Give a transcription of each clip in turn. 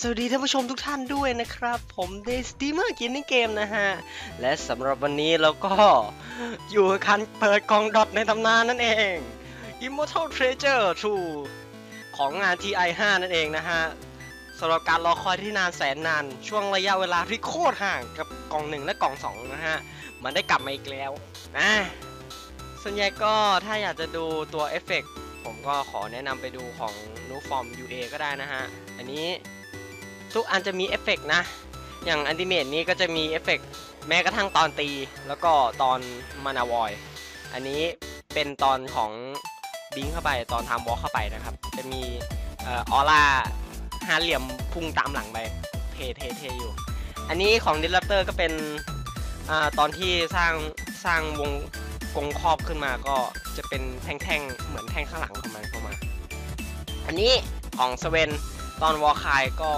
สวัสดีท่านผู้ชมทุกท่านด้วยนะครับ ผมเดสตีเมอร์กินในเกมนะฮะ และสำหรับวันนี้เราก็อยู่กับการเปิดกล่องดอทในตำนานนั่นเอง Immortal Treasure 2ของงาน TI 5 นั่นเองนะฮะสำหรับการรอคอยที่นานแสนนาน ช่วงระยะเวลาที่โคตรห่างกับกล่องหนึ่งและกล่องสองนะฮะ มันได้กลับมาอีกแล้วนะส่วนใหญ่ก็ถ้าอยากจะดูตัวเอฟเฟกต์ผมก็ขอแนะนำไปดูของนูฟอร์ม UA ก็ได้นะฮะ อันนี้ ทุกอันจะมีเอฟเฟกต์นะ อย่างอันติเมตนี้ก็จะมีเอฟเฟกต์แม้กระทั่งตอนตี แล้วก็ตอนมานาวอย อันนี้เป็นตอนของบิงเข้าไปตอนทำวอลเข้าไปนะครับ จะมีออร่าห้าเหลี่ยมพุ่งตามหลังไปเทเทเทอยู่ อันนี้ของดิลลัปเตอร์ก็เป็นอตอนที่สร้างสร้างวงกงครอบขึ้นมาก็จะเป็นแท่งๆ เหมือนแท่งข้างหลังของมันเข้ามา อันนี้ของสเวนตอนวอลคายก็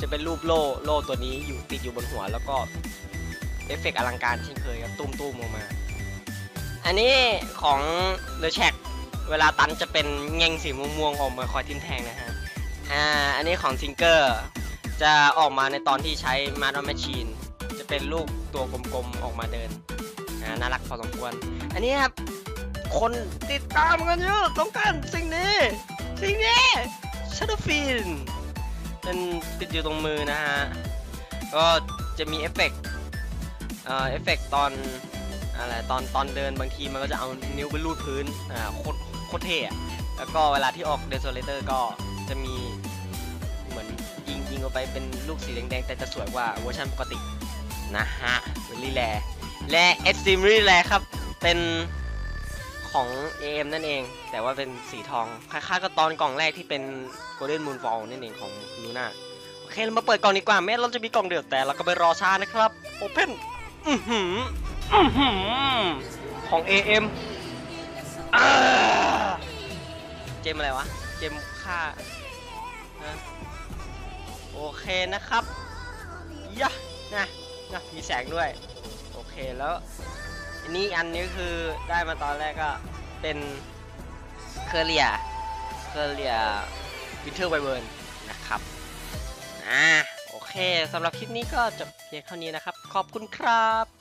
จะเป็นรูปโล่โล่ตัวนี้อยู่ติดอยู่บนหัว แล้วก็เอฟเฟกต์อลังการเช่นเคยครับตุ้มๆลงมา อันนี้ของเลอะแชกเวลาตันจะเป็นเงงสีม่วงๆออกมาคอยทิมแทงนะฮะอ่าอันนี้ของซิงเกอร์จะออกมาในตอนที่ใช้มาร์ดแมชชีนจะเป็นลูกตัวกลมๆออกมาเดินอ่าน่ารักพอสมควร อันนี้ครับคนติดตามกันเยอะต้องการสิ่งนี้ สิ่งนี้ชัตเตอร์ฟิน เป็นติดอยู่ตรงมือนะฮะ ก็จะมีเอฟเฟกต์เอ่อเอฟเฟกต์ตอนอะไรตอนตอนเดินบางทีมันก็จะเอานิ้วไปลูดพื้นอ่าโคตรโคตรเท่แล้วก็เวลาที่ออกเดโซเลเตอร์ก็จะมีเหมือนยิงยิงออกไปเป็นลูกสีแดงๆ แต่จะสวยกว่าเวอร์ชันปกตินะฮะเวลี่แลและเอ็กซ์ตรีมลี่แลครับเป็น ของ AM นั่นเอง แต่ว่าเป็นสีทองคล้ายๆกับตอนกล่องแรกที่เป็น Golden Moonfall นั่นเองของลูน่าโอเคเรามาเปิดกล่องดีกว่าแม้เราจะมีกล่องเดือดแต่เราก็ไปรอช้านะครับ Open อือหืออื้อหือของ AM อ่าเจมอะไรวะ เจมค่าโอเคนะครับยะนะนะมีแสงด้วย โอเคแล้ว อันนี้อันนี้คือได้มาตอนแรกก็เป็นเคอเรียเคอเรียวิเทอร์ไวเบิร์นนะครับอ่าโอเคสำหรับคลิปนี้ก็จบเพียงเท่านี้นะครับ ขอบคุณครับ